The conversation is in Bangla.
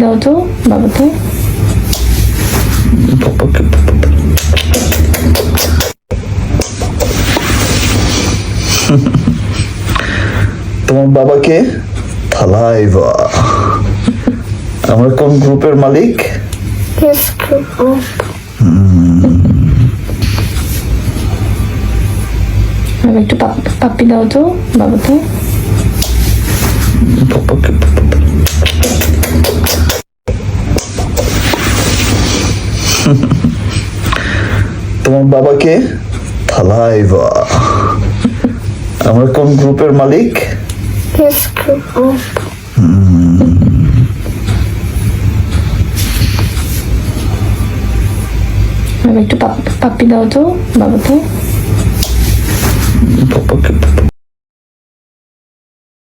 দাও তো বাবাকে তোমার বাবাকে থালাইভা আমার কোন গ্রুপের মালিক? একটু পাপ্পি দাও তো বাবাকে তোমার বাবাকে? থালাইভা আমরা কোন গ্রুপের মালিক? একটু পাপ- পাপ্পি দাও তো বাবাকে। বাবাকে